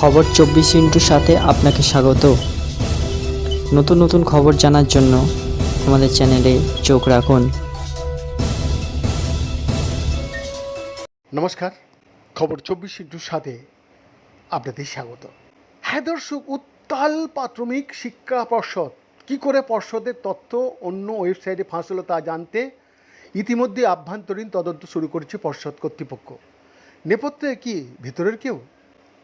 খবর চব্বিশ ইন্টুর সাথে আপনাকে স্বাগত। নতুন নতুন খবর জানার জন্য আমাদের চ্যানেলে চোখ রাখুন। নমস্কার, খবর চব্বিশ ইন্টুর সাথে আপনাদের স্বাগত। হ্যাঁ দর্শক, উত্তাল প্রাথমিক শিক্ষা পর্ষদ। কি করে পর্ষদের তথ্য অন্য ওয়েবসাইটে ফাঁস হলো তা জানতে ইতিমধ্যে আভ্যন্তরীণ তদন্ত শুরু করেছে পর্ষদ কর্তৃপক্ষ। নেপথ্যে কি, ভেতরের কেউ?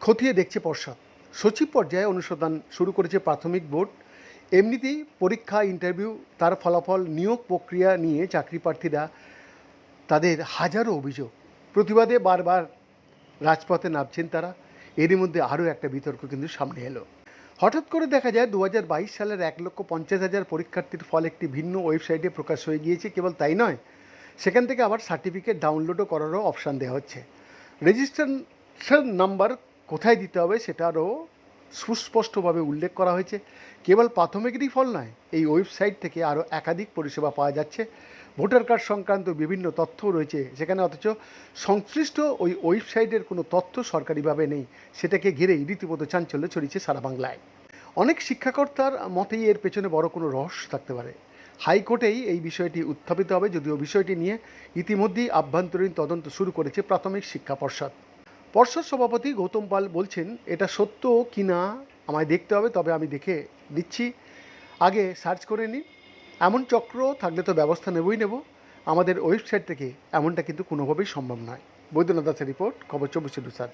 খতিয়ে দেখছে পর্ষদ। সচিব পর্যায়ে অনুসন্ধান শুরু করেছে প্রাথমিক বোর্ড। এমনিতেই পরীক্ষা, ইন্টারভিউ, তার ফলাফল, নিয়োগ প্রক্রিয়া নিয়ে চাকরি প্রার্থীরা তাদের হাজারো অভিযোগ। প্রতিবাদে বারবার রাজপথে নামছেন তারা। এরই মধ্যে আরও একটা বিতর্ক কিন্তু সামনে এলো। হঠাৎ করে দেখা যায় দু হাজার বাইশ সালের এক লক্ষ পঞ্চাশ হাজার পরীক্ষার্থীর ফল একটি ভিন্ন ওয়েবসাইটে প্রকাশ হয়ে গিয়েছে। কেবল তাই নয়, সেখান থেকে আবার সার্টিফিকেট ডাউনলোডও করারও অপশান দেওয়া হচ্ছে। রেজিস্ট্রেশন নাম্বার কোথায় দিতে হবে সেটারও সুস্পষ্টভাবে উল্লেখ করা হয়েছে। কেবল প্রাথমিকেরই ফল নয়, এই ওয়েবসাইট থেকে আরও একাধিক পরিষেবা পাওয়া যাচ্ছে। ভোটার কার্ড সংক্রান্ত বিভিন্ন তথ্যও রয়েছে সেখানে অথচ সংশ্লিষ্ট ওই ওয়েবসাইটের কোনো তথ্য সরকারিভাবে নেই, সেটাকে ঘিরেই রীতিমতো চাঞ্চল্য ছড়িয়েছে সারা বাংলায়। অনেক শিক্ষাকর্তার মতেই এর পেছনে বড় কোনো রহস্য থাকতে পারে। হাইকোর্টেই এই বিষয়টি উত্থাপিত হবে, যদিও বিষয়টি নিয়ে ইতিমধ্যেই আভ্যন্তরীণ তদন্ত শুরু করেছে প্রাথমিক শিক্ষা পর্ষদ। পর্ষদ সভাপতি গৌতম পাল বলছেন, এটা সত্য কি না আমায় দেখতে হবে, তবে আমি দেখে দিচ্ছি আগে সার্চ করে নিই। এমন চক্র থাকলে তো ব্যবস্থা নেবই নেব। আমাদের ওয়েবসাইট থেকে এমনটা কিন্তু কোনোভাবেই সম্ভব নয়। বৈদ্যনাথ দাসের রিপোর্ট, খবর চব্বিশ স্যার